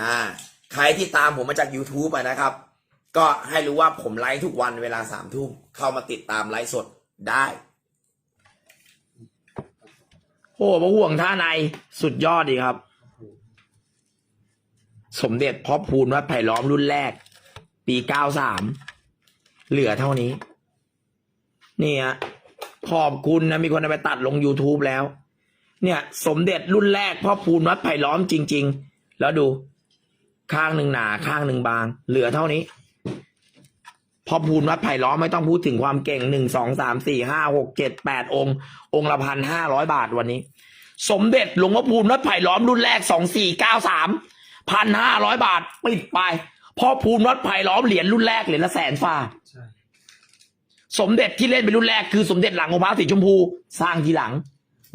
อ่าใครที่ตามผมมาจาก YouTube อะนะครับ ก็ให้รู้ว่าผมไลฟ์ทุกวันเวลาสามทุ่มเข้ามาติดตามไลฟ์สดได้โอ้พระห่วงท่าในสุดยอดดีครับ สมเด็จพ่อพูนวัดไผ่ล้อมรุ่นแรก ปีเก้าสามเหลือเท่านี้ นี่ฮะขอบคุณนะ มีคนเอาไปตัดลง YouTube แล้ว เนี่ย สมเด็จรุ่นแรกพ่อพูนวัดไผ่ล้อมจริง ๆ แล้วดู ข้างหนึ่งหนา ข้างหนึ่งบาง เหลือเท่านี้ พอพูนวัดไผ่ล้อมไม่ต้องพูดถึงความเก่งหนึ่งสองสามสี่ห้าหกเจ็ดแปดองค์ องค์ละพันห้าร้อยบาทวันนี้ สมเด็จหลวงพ่อพูนวัดไผ่ล้อมรุ่นแรกสองสี่เก้าสามพันห้าร้อยบาทปิดไปพ่อพูนวัดไผ่ล้อมเหรียญรุ่นแรกเหรียญละแสนฟ้าสมเด็จที่เล่นเป็นรุ่นแรกคือสมเด็จหลังองค์พระสีชมพูสร้างทีหลัง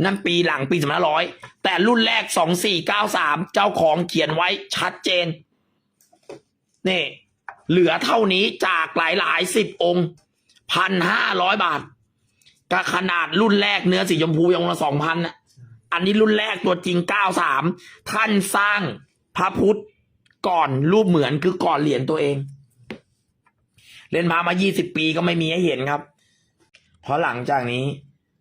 นั่นปีหลังปีสองพันร้อยแต่รุ่นแรกสองสี่เก้าสามเจ้าของเขียนไว้ชัดเจน นี่ เหลือเท่านี้จากหลายหลายสิบองค์พันห้าร้อยบาทก็ขนาดรุ่นแรกเนื้อสีชมพูยังละสองพันนะอันนี้รุ่นแรกตัวจริงเก้าสามท่านสร้างพระพุทธก่อนรูปเหมือนคือก่อนเหรียญตัวเอง เล่นพระมา20ปีก็ไม่มีให้เห็นครับ เพราะหลังจากนี้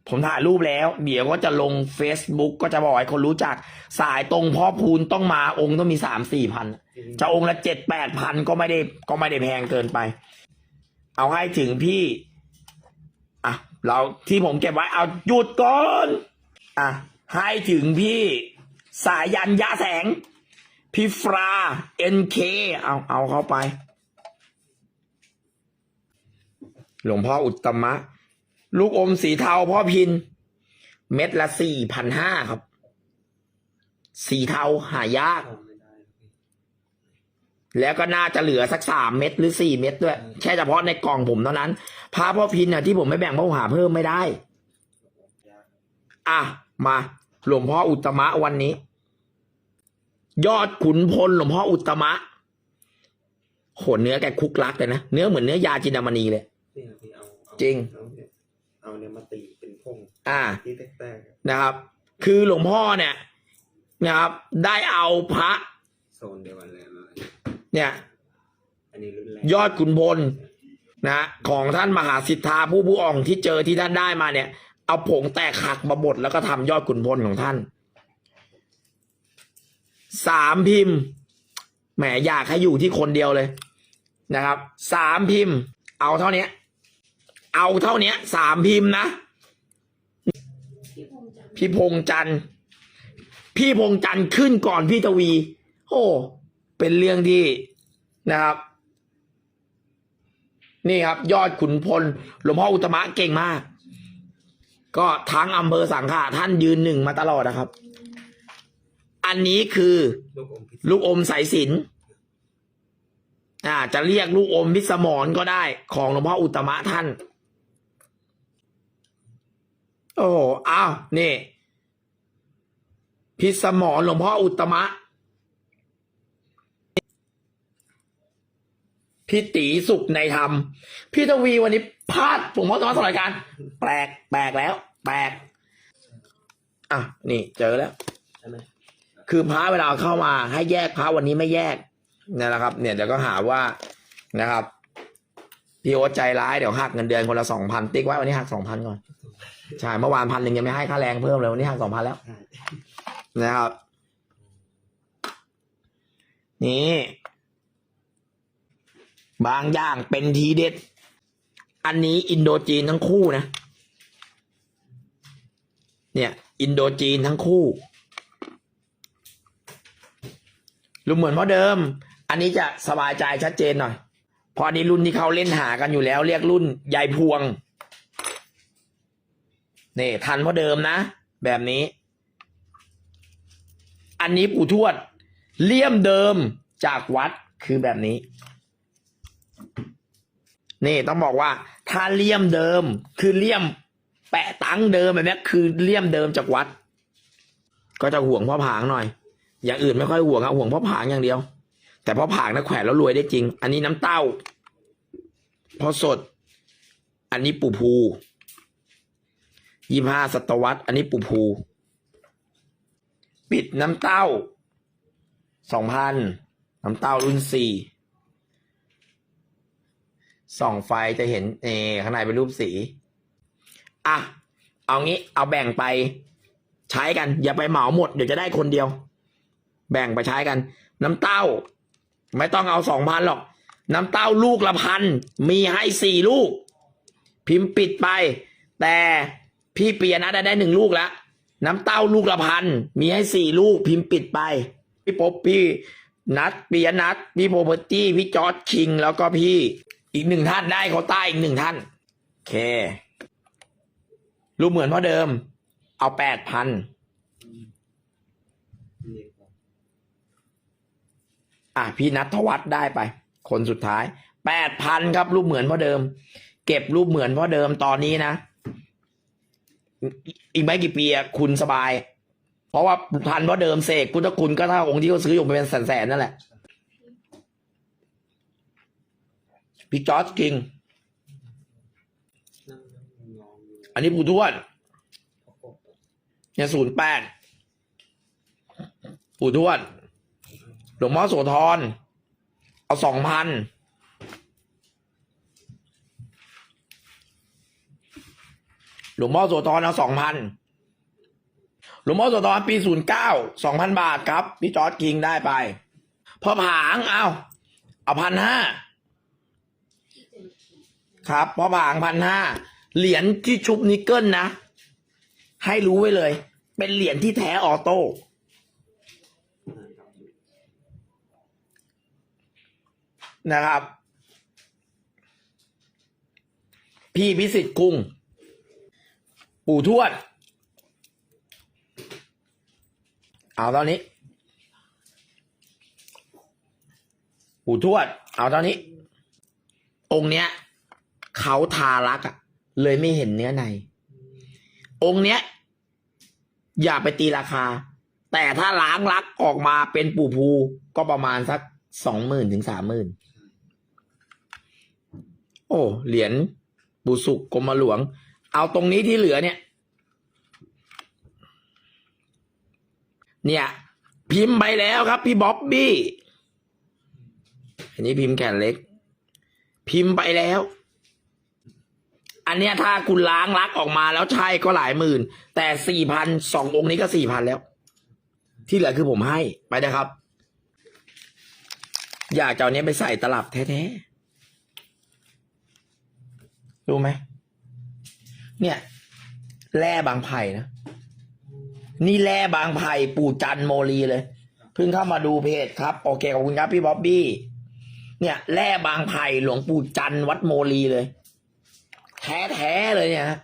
ผมถ่ายรูปแล้ว เดี๋ยวก็จะลง Facebook ก็จะบอกให้คนรู้จัก สายตรงพ่อพูนต้องมาองค์ต้องมีสามสี่พัน จะองค์ละเจ็ดแปดพันก็ไม่ได้ก็ไม่ได้แพงเกินไป เอาให้ถึงพี่ อะ เราที่ผมเก็บไว้เอาหยุดก่อน อะ ให้ถึงพี่ สายันยาแสง พี่ฟราเอ็นเคเอาเอาเข้าไป หลวงพ่ออุตตมะ ลูกอมสีเทาพ่อพิน เม็ดละสี่พันห้าครับ สีเทาหายาก แล้วก็น่าจะเหลือสักสามเม็ดหรือสี่เม็ดด้วย แค่เฉพาะในกล่องผมเท่านั้นพระพ่อพินน่ะที่ผมไม่แบ่งเพราะผมหาเพิ่มไม่ได้ อะ มาหลวงพ่ออุตมะวันนี้ ยอดขุนพลหลวงพ่ออุตมะโหเนื้อแกคุกลักเลยนะ เนื้อเหมือนเนื้อยาจินดามณีเลย จริง เอาเนี่ยเอาเนี่ยมาตีเป็นพงอ่าที่แตกๆอะนะครับ คือหลวงพ่อเนี่ยนะครับ ได้เอาพระโซนเดียวกันเลยนะเนี่ยอันนี้รุ่นแรกยอดขุนพลนะของท่านมหาสิทธาผู้ผู้อ่องที่เจอที่ท่านได้มาเนี่ย เอาผงแตกหักมาบดแล้วก็ทำยอดขุนพลของท่านสามพิมพ์แหมอยากให้อยู่ที่คนเดียวเลยนะครับสามพิมพ์ เอาเท่านี้ เอาเท่านี้สามพิมพ์นะ พี่พงจันพี่พงจันขึ้นก่อนพี่ทวี โอ้ เป็นเรื่องที่นะครับ นี่ครับ ยอดขุนพลหลวงพ่ออุตมะเก่งมาก ก็ทั้งอำเภอสังขะท่านยืนหนึ่งมาตลอดนะครับ อันนี้คือ ลูกอมสายสินอ่า จะเรียกลูกอมพิสมรก็ได้ของหลวงพ่ออุตมะท่าน โอ้โหอ้าวนี่พิสมรหลวงพ่ออุตตมะ พี่ตีสุขในธรรม พี่ทวีวันนี้พลาดผมว่าตอนสลายการ แปลกแปลกแล้ว แปลก อะ นี่ เจอแล้วใช่ไหมคือพระเวลาเข้ามา ให้แยกพระวันนี้ไม่แยกนี่นแหละครับ เนี่ยเดี๋ยวก็หาว่านะครับพี่โอ๊ตใจร้ายเดี๋ยวหักเงินเดือนคนละสองพันติ๊กไว้วันนี้หักสองพันก่อน ใช่เมื่อวานพันหนึ่งยังไม่ให้ค่าแรงเพิ่มเลยวันนี้หักสองพันแล้วใช่นะครับ นี่ บางอย่างเป็นทีเด็ด อันนี้อินโดจีนทั้งคู่นะ เนี่ย อินโดจีนทั้งคู่รูปเหมือนเพราะเดิม อันนี้จะสบายใจชัดเจนหน่อยเพอนี้รุ่นที่เขาเล่นหากันอยู่แล้ว เรียกรุ่นยายพวง นี่ทันเพราะเดิมนะ แบบนี้ อันนี้ปู่ทวด เลี่ยมเดิมจากวัดคือแบบนี้ นี่ต้องบอกว่า ถ้าเลี่ยมเดิมคือเลี่ยม แปะตังเดิมแบบนี้คือเลี่ยมเดิมจากวัด ก็จะห่วงพ่อผางหน่อย อย่างอื่นไม่ค่อยห่วงอะห่วงพ่อผางอย่างเดียว แต่พ่อผางนะแขวนแล้วรวยได้จริง อันนี้น้ำเต้าพอสด อันนี้ปู่ภู ยี่ห้าศตวรรษ อันนี้ปู่ภูปิดน้ำเต้าสองพันน้ำเต้ารุ่นสี่ส่องไฟจะเห็นเอข้างในเป็นรูปสี อะ เอางี้ เอาแบ่งไปใช้กัน อย่าไปเหมาหมด เดี๋ยวจะได้คนเดียว แบ่งไปใช้กัน น้ำเต้า ไม่ต้องเอาสองพันหรอก น้ำเต้าลูกละพัน มีให้สี่ลูก พิมพ์ปิดไป แต่ พี่เปียนะได้ได้หนึ่งลูกแล้วน้ำเต้าลูกละพันมีให้สี่ลูกพิมพ์ปิดไป พี่ป๊บพี่นัดเปียนัดพี่โพเปอร์ตี้พี่จอร์ดคิง แล้วก็พี่อีกหนึ่งท่านได้เขาใต้อีกหนึ่งท่านโอเค รูปเหมือนพ่อเดิม เอาแปดพันอะพี่นัทวัฒน์ได้ไป คนสุดท้ายแปดพันครับรูปเหมือนพ่อเดิม เก็บรูปเหมือนพ่อเดิมตอนนี้นะ อีกไม่กี่ปีอะคุณสบาย เพราะว่าพันพ่อเดิมเสกพุทธคุณก็เท่าองค์ที่เขาซื้ออยู่เป็นแสนๆนั่นแหละพี่จอร์จกิง อันนี้ปู่ทวดเนี่ยศูนย์แปดปู่ทวด หลวงพ่อโสธร เอาสองพัน หลวงพ่อโสธรเอาสองพันหลวงพ่อโสธรปีศูนย์เก้าสองพันบาทครับ พี่จอร์ดคิงได้ไปพ่อผางเอาเอาพันห้าครับพ่อผางพันห้าเหรียญที่ชุบนิกเกิลนะ ให้รู้ไว้เลย เป็นเหรียญที่แท้ออโต้นะครับนะครับพี่พิสิทธิ์กุ้ง ปู่ทวด เอาตอนนี้ ปู่ทวด เอาตอนนี้ องค์เนี้ยเขาทารักอะเลยไม่เห็นเนื้อใน องค์เนี้ย อย่าไปตีราคา แต่ถ้าล้างรักออกมาเป็นปู่ภูก็ประมาณสักสองหมื่นถึงสามหมื่นโอ้ เหรียญบุสุกกรมหลวง เอาตรงนี้ที่เหลือเนี่ย เนี่ย พิมพ์ไปแล้วครับ พี่บ๊อบบี้อันนี้พิมพ์แขนเล็ก พิมพ์ไปแล้ว อันเนี้ยถ้าคุณล้างลักออกมาแล้วใช่ก็หลายหมื่น แต่สี่พันสององค์นี้ก็สี่พันแล้ว ที่เหลือคือผมให้ไปนะครับ อยากจะเอาเนี้ยไปใส่ตลับแท้ๆรู้ไหม เนี่ยแร่บางไผ่นะนี่แร่บางไผ่ปู่จันโมลีเลย เพิ่งเข้ามาดูเพจครับ โอเคขอบคุณครับพี่บ๊อบบี้ เนี่ยแร่บางไผ่หลวงปู่จันวัดโมลีเลย แท้ๆเลยเนี่ยฮะ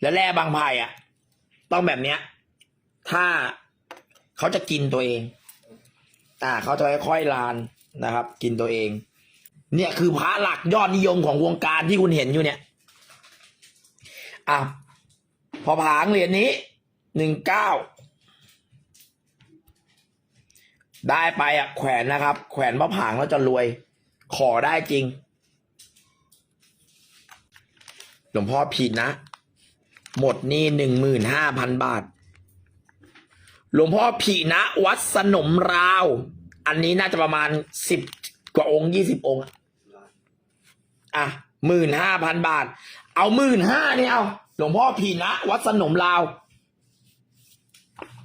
แล้วแร่บางไผ่อะต้องแบบเนี้ย ถ้าเขาจะกินตัวเอง อ่าเขาจะค่อยๆลานนะครับ กินตัวเอง เนี่ยคือพระหลักยอดนิยมของวงการที่คุณเห็นอยู่เนี่ยอะพอผางเหรียญนี้หนึ่งเก้าได้ไปอะแขวนนะครับ แขวนมะผางแล้วจะรวย ขอได้จริง หลวงพ่อผิดนะ หมดนี่หนึ่งหมื่นห้าพันบาท หลวงพ่อผีนะวัดสนมราว อันนี้น่าจะประมาณสิบกว่าองค์ยี่สิบองค์อะอะหมื่นห้าพันบาท เอาหมื่นห้าเนี่ยเอาหลวงพ่อผีนะวัดสนมราว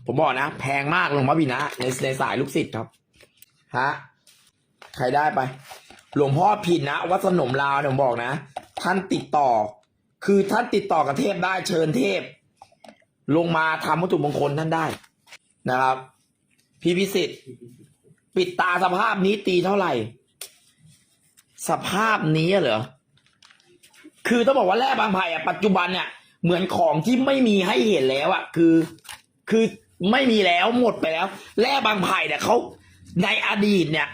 ผมบอกนะ แพงมากหลวงพ่อผีนะในในสายลูกศิษย์ครับฮะใครได้ไป หลวงพ่อผีนะวัดสนมราวเนี่ยผมบอกนะ ท่านติดต่อ คือท่านติดต่อกับเทพได้เชิญเทพ ลงมาทำวัตถุมงคลท่านได้ นะครับ พี่พิสิทธิ์ปิดตาสภาพนี้ตีเท่าไหร่ สภาพนี้เหรอ คือต้องบอกว่าแร่บางไผ่อะปัจจุบันเนี่ยเหมือนของที่ไม่มีให้เห็นแล้วอะคือ คือไม่มีแล้วหมดไปแล้วแร่บางไผ่เนี่ยเขาในอดีตเนี่ย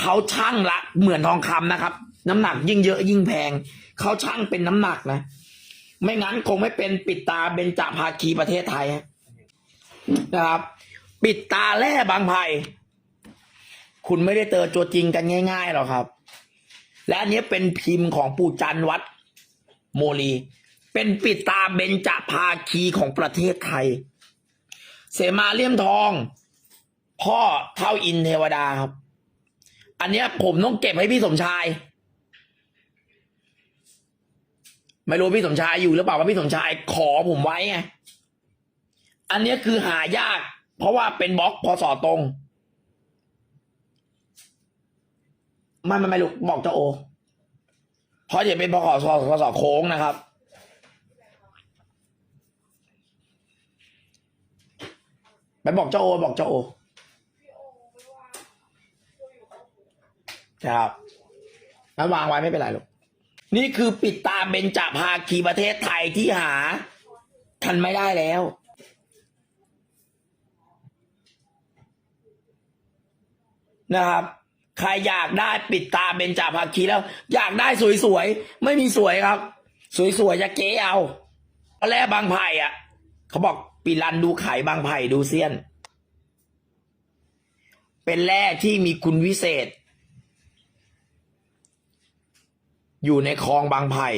เขาช่างละเหมือนทองคำนะครับ น้ำหนักยิ่งเยอะยิ่งแพงเขาช่างเป็นน้ำหนักนะ ไม่งั้นคงไม่เป็นปิดตาเบญจภาคีประเทศไทยนะครับ ปิดตาแร่บางไผ่คุณไม่ได้เจอตัวจริงกันง่ายๆหรอกครับ และอันนี้เป็นพิมพ์ของปู่จันวัด โมลี เป็นปิดตาเบญจภาคีของประเทศไทย เสมาเลี่ยมทอง พ่อเท่าอินเทวดาครับ อันนี้ผมต้องเก็บให้พี่สมชาย ไม่รู้พี่สมชายอยู่หรือเปล่าว่าพี่สมชายขอผมไว้ไง อันนี้คือหายาก ราะว่าเป็นบล็อกพอสอตรงไม่ไม่ไม่ลูกบอกเจ้าโอ เพราะจะเป็นพอสอพอสอโค้งนะครับ ไปบอกเจ้าโอ บอกเจ้าโอครับนั้นวางไว้ไม่เป็นไรลูกนี่คือปิดตาเบญจภาคีประเทศไทยที่หา ทันไม่ได้แล้ว นะครับ ใครอยากได้ปิดตาเบญจภาคีแล้ว อยากได้สวยๆ ไม่มีสวยครับ สวยๆจะเก๋เอาแรกบางไผ่อะ เขาบอกปีรันดูไข่บางไผ่ดูเซียน เป็นแร่ที่มีคุณวิเศษ อยู่ในคลองบางไผ่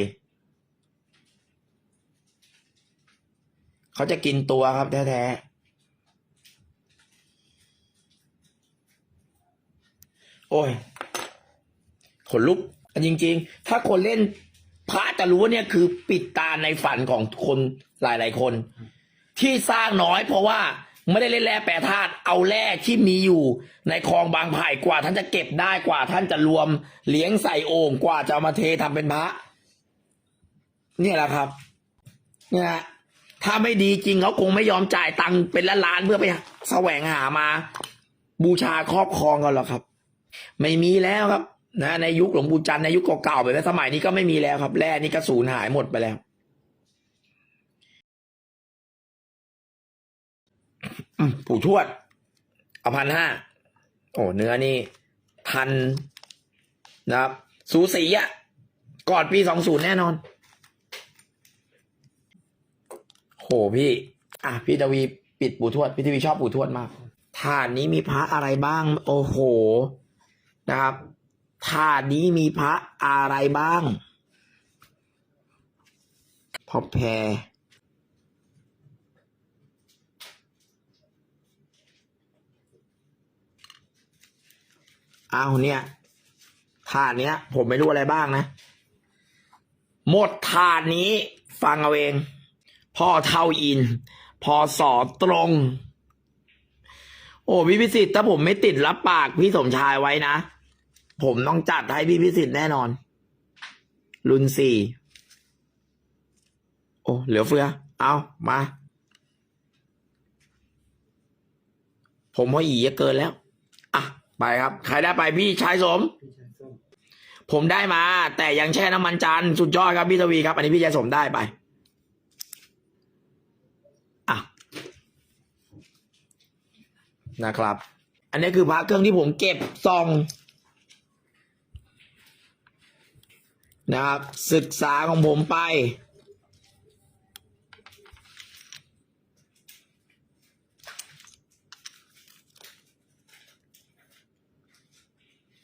เขาจะกินตัวครับแท้ๆ โอ้ย ขนลุกจริง ๆ ถ้าคนเล่นพระจะรู้ว่าเนี่ยคือปิดตาในฝันของคนหลายๆคน ที่สร้างน้อยเพราะว่าไม่ได้เล่นแร่แปรธาตุเอาแร่ที่มีอยู่ ในคลองบางไผ่กว่า ท่านจะเก็บได้กว่า ท่านจะรวมเลี้ยงใส่โอ่งกว่าจะเอามาเททำเป็นพระ เนี่ยแหละครับเนี่ยถ้าไม่ดีจริงเขาคงไม่ยอมจ่ายตังค์เป็นล้านล้านๆเพื่อไปแสวงหามา บูชาครอบครองกันหรอกครับ ไม่มีแล้วครับนะในยุคหลวงปู่จันทร์ในยุคเก่าๆไปแล้วสมัยนี้ก็ไม่มีแล้วครับแร่นี่ก็สูญหายหมดไปแล้วอืมปู่ทวดเอาพันห้าโอ้เนื้อนี่พันนะครับ สูสีอะ่ะก่อนปีสองศูนย์แน่นอนโหพี่ อะพี่ทวีปิดปู่ทวด พี่ทวีชอบปู่ทวดมากถาดนี้มีพระอะไรบ้าง โอ้โห นะครับถาดนี้มีพระอะไรบ้างพ่อแพรเอาเนี่ยถาดเนี้ย ผมไม่รู้อะไรบ้างนะ หมดถาดนี้ฟังเอาเอง พ่อเท่าอิน พอสอตรง โอ้พี่พิสิทธิ์ถ้าผมไม่ติดรับปากพี่สมชายไว้นะ ผมต้องจัดให้พี่พิสิทธิ์แน่นอน รุ่นสี่ โอ้ เหลือเฟือ เอามา ผมว่าอีเยอะเกินแล้ว อะ ไปครับ ใครได้ไปพี่ชายสม ผมได้มา แต่ยังแช่น้ำมันจันสุดยอดครับพี่ทวีครับ อันนี้พี่ชายสมได้ไป อะ นะครับ อันนี้คือพระเครื่องที่ผมเก็บซอง นะครับ ศึกษาของผมไป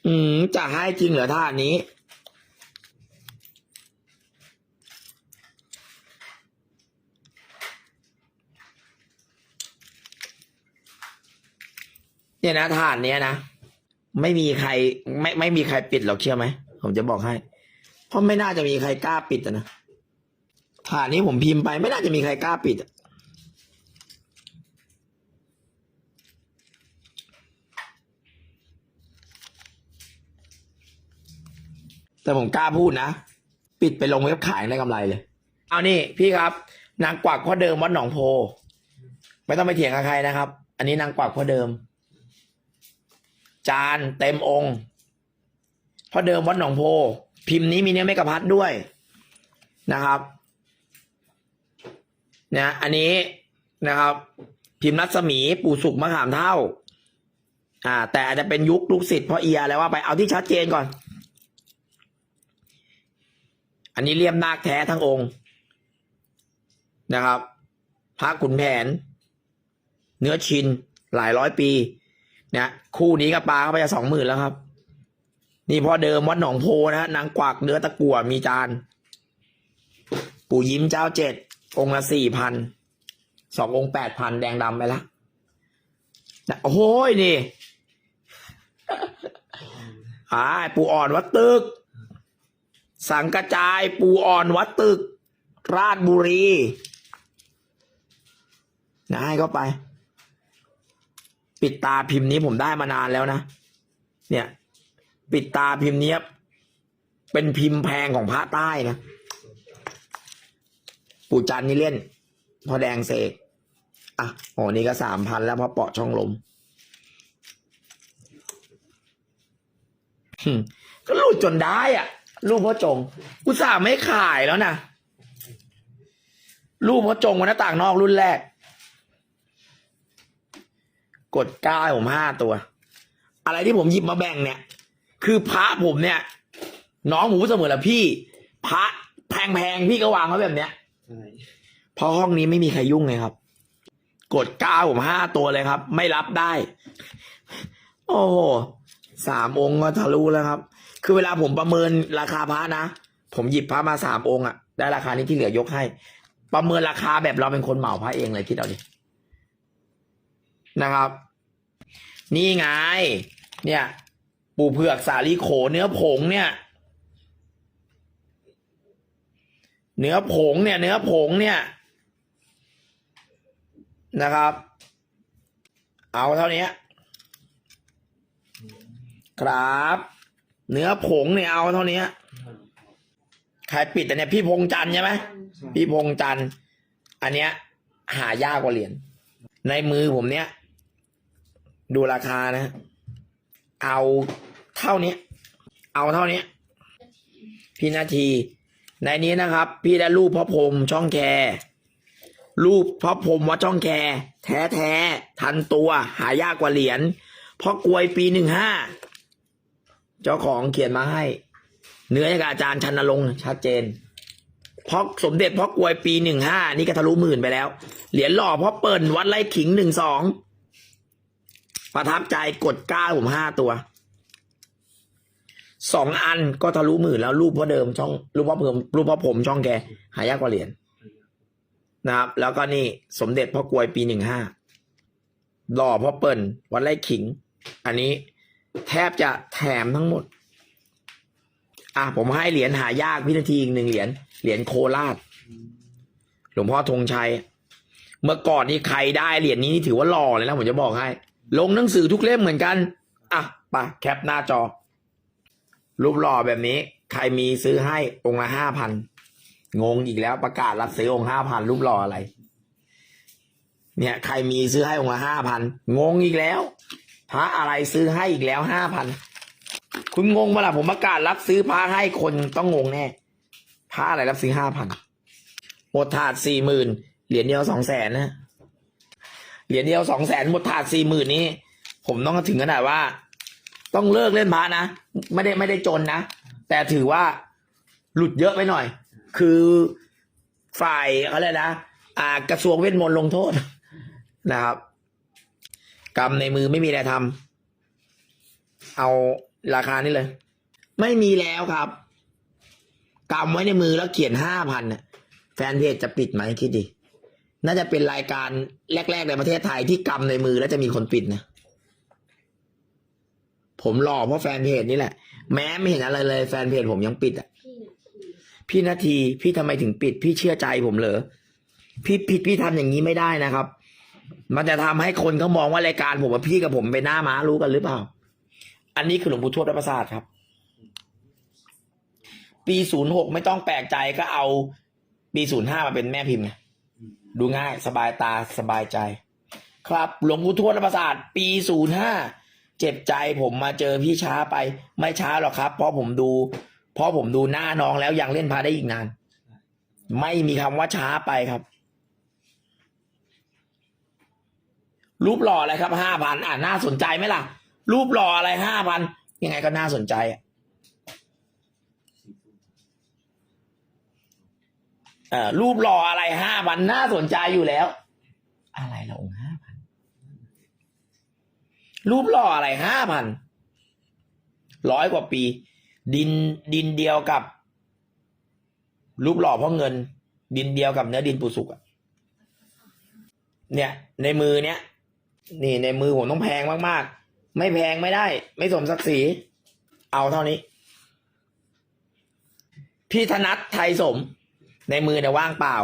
อืม จะให้จริงเหรอท่านี้ เนี่ยนะฐานเนี้ยนะ ไม่มีใคร ไม่ไม่มีใครปิดหรอกเชื่อไหม ผมจะบอกให้ เพราะไม่น่าจะมีใครกล้าปิดนะฐานนี้ผมพิมพ์ไปไม่น่าจะมีใครกล้าปิดแต่ผมกล้าพูดนะ ปิดไปลงเว็บขายได้กำไรเลย เอานี่พี่ครับ นางกวักพ่อเดิมวัดหนองโพ ไม่ต้องไปเถียงกับใครนะครับ อันนี้นางกวักพ่อเดิม จานเต็มองค์พ่อเดิมวัดหนองโพ พิมพ์นี้มีเนื้อไม่กะพัดด้วยนะครับนะอันนี้นะครับ พิมพ์รัศมีปู่สุกมะขามเท่า อ่า แต่อาจจะเป็นยุคลูกศิษย์พราะเอียอะไรว่าไปเอาที่ชัดเจนก่อน อันนี้เลี่ยมนาคแท้ทั้งองค์นะครับพระขุนแผน เนื้อชินหลายร้อยปีเนี่ยคู่นี้ก็ปลาเข้าไปจะสองหมื่นแล้วครับ นี่พอเดิมวัดหนองโพนะฮะนางกวักเนื้อตะกั่วมีจาน ปู่ยิ้มเจ้าเจ็ดองละสี่พันสององค์แปดพันแดงดำไปละโอ้โหยนี่อ่าปู่อ่อนวัดตึก สังกระจายปู่อ่อนวัดตึก ราชบุรีนะให้เข้าไป ปิดตาพิมพ์นี้ผมได้มานานแล้วนะ เนี่ย ปิดตาพิมพ์เนี้ยเป็นพิมพ์แพงของพระใต้นะปู่จันนี่เล่น พอแดงเสกอะโอนี่ก็สามพันแล้วพอเปาะช่องลมก็รูดจนได้อะ รูปพ่อจงอุตส่าไม่ขายแล้วนะรูปพ่อจงวันหน้าต่างนอกรุ่นแรก กดก้าผมห้าตัว อะไรที่ผมหยิบมาแบ่งเนี่ย คือพระผมเนี่ย น้องหมูเสมอละพี่ พระแพงๆพี่ก็วางไว้แบบเนี้ยใช่เพราะห้องนี้ไม่มีใครยุ่งเลยครับ กดเก้าผมห้าตัวเลยครับ ไม่รับได้ โอ้โหสามองค์ก็ทะลุแล้วครับ คือเวลาผมประเมินราคาพระนะ ผมหยิบพระมาสามองค์อะได้ราคานี้ที่เหลือยกให้ ประเมินราคาแบบเราเป็นคนเหมาพระเองเลยคิดเอาดินะครับ นี่ไง เนี่ย ปูเผือกสาลีโขเนื้อผงเนี่ย เนื้อผงเนี่ย เนื้อผงเนี่ยนะครับ เอาเท่านี้ครับ เนื้อผงเนี่ยเอาเท่านี้ใครปิดแต่เนี่ยพี่พงจันทร์ใช่ไหมใช่พี่พงจันทร์อันเนี้ย หายากกว่าเหรียญในมือผมเนี้ยดูราคานะ เอาเท่านี้ เอาเท่านี้ พี่นาที ในนี้นะครับ พี่ได้รูปพระพรมช่องแคร์รูปพระพรมวัดช่องแคร์แท้แท้ทันตัวหายากกว่าเหรียญเพราะกวยปีหนึ่งห้าเจ้าของเขียนมาให้ เนื้อจากอาจารย์ชันนรงค์ชัดเจนเพราะสมเด็จเพราะกวยปีหนึ่งห้านี่ก็ทะลุหมื่นไปแล้ว เหรียญหล่อเพราะเปิ่นวัดไร่ขิงหนึ่งสอง ประทับใจกดก้าผมห้าตัวสองอันก็ทะลุหมื่นแล้วรูปพ่อเดิมช่องรูปพ่อเพิ่มรูปพ่อผมช่องแก หายากกว่าเหรียญนะครับ แล้วก็นี่สมเด็จพ่อกวยปีหนึ่งห้าหล่อพ่อเปิ่นวัดไร่ขิง อันนี้แทบจะแถมทั้งหมด อะผมให้เหรียญหายากพินาทีอีกหนึ่งเหรียญเหรียญโคราช หลวงพ่อธงชัย เมื่อก่อนนี่ใครได้เหรียญนี้นี่ถือว่าหล่อเลยนะผมจะบอกให้ ลงหนังสือทุกเล่มเหมือนกัน อะปะแคปหน้าจอ รูปหล่อแบบนี้ ใครมีซื้อให้องค์ละห้าพันงงอีกแล้วประกาศรับซื้อองค์ห้าพันรูปหล่ออะไร เนี่ยใครมีซื้อให้องค์ละห้าพันงงอีกแล้วพระอะไรซื้อให้อีกแล้วห้าพันคุณงงเมื่อไหร่ผมประกาศรับซื้อพระให้คนต้องงงแน่พระอะไรรับซื้อห้าพันหมดถาดสี่หมื่นเหรียญเดียวสองแสนนะ เหรียญเดียวสองแสนหมดถาดสี่หมื่นนี้ ผมต้องถึงขนาดว่า ต้องเลิกเล่นพระนะ ไม่ได้ไม่ได้จนนะ แต่ถือว่าหลุดเยอะไปหน่อย คือฝ่ายเขาเลยนะอ่ากระทรวงเวทมนต์ลงโทษนะครับ กรรมในมือไม่มีอะไรทำเอาราคานี้เลย ไม่มีแล้วครับกำไว้ในมือแล้วเขียนห้าพันแฟนเพจจะปิดไหมคิดดิ น่าจะเป็นรายการแรก ๆ ในประเทศไทยที่กำในมือแล้วจะมีคนปิดนะ ผมรอเพราะแฟนเพจนี่แหละ แม้ไม่เห็นอะไรเลย แฟนเพจผมยังปิดอะ พี่นาที พี่ทำไมถึงปิด พี่เชื่อใจผมเหรอ พี่ผิดพี่ทำอย่างนี้ไม่ได้นะครับ มันจะทำให้คนเขามองว่ารายการผมว่าพี่กับผมเป็นหน้าม้ารู้กันหรือเปล่า อันนี้คือหลวงปู่ทวดวัประสาทครับ ปีศูนย์หกไม่ต้องแปลกใจก็เอา ปีศูนย์ห้ามาเป็นแม่พิมพ์ ดูง่ายสบายตาสบายใจ ครับหลวงปู่ทวดประสาทปีศูนย์ห้าเจ็บใจผมมาเจอพี่ช้าไป ไม่ช้าหรอกครับ เพราะผมดู เพราะผมดูหน้าน้องแล้วยังเล่นพาได้อีกนาน ไม่มีคำว่าช้าไปครับ รูปหล่ออะไรครับห้าพันอ่าน่าสนใจไหมล่ะ รูปหล่ออะไรห้าพันยังไงก็น่าสนใจอะเอ่อ รูปหล่ออะไรห้าพันน่าสนใจอยู่แล้ว อะไรละองค์ห้าพันรูปหล่ออะไรห้าพันร้อยกว่าปี ดินดินเดียวกับ รูปหล่อเพราะเงิน ดินเดียวกับเนื้อดินปูสุกอะเนี่ย ในมือเนี้ยนี่ในมือผมต้องแพงมากๆ ไม่แพงไม่ได้ ไม่สมศักดิ์ศรีเอาเท่านี้ พี่ธนัทไทยสม ในมือเนี่ยว่างเปล่า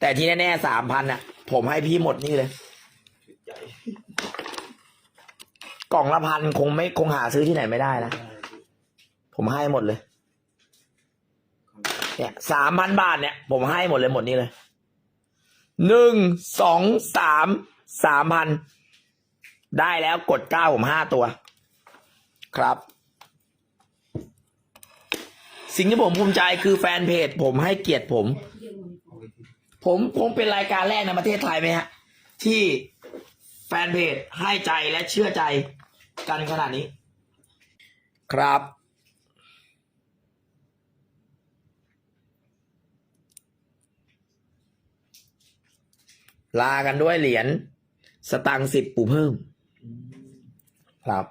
แต่ที่แน่ๆสามพันอะ ผมให้พี่หมดนี่เลย กล่องละพันคงไม่คงหาซื้อที่ไหนไม่ได้นะ ผมให้หมดเลย เนี่ยสามพันบาทเนี่ย ผมให้หมดเลยหมดนี้เลยหนึ่งสองสามสามพันได้แล้วกดเก้าผมห้าตัว ครับ สิ่งที่ผมภูมิใจคือแฟนเพจ ผมให้เกียรติผม ผมผมเป็นรายการแรกในประเทศไทยไหมฮะ ที่แฟนเพจให้ใจและเชื่อใจกันขนาดนี้ ครับ ลากันด้วยเหรียญสตังสิบปูเพิ่ม ครับ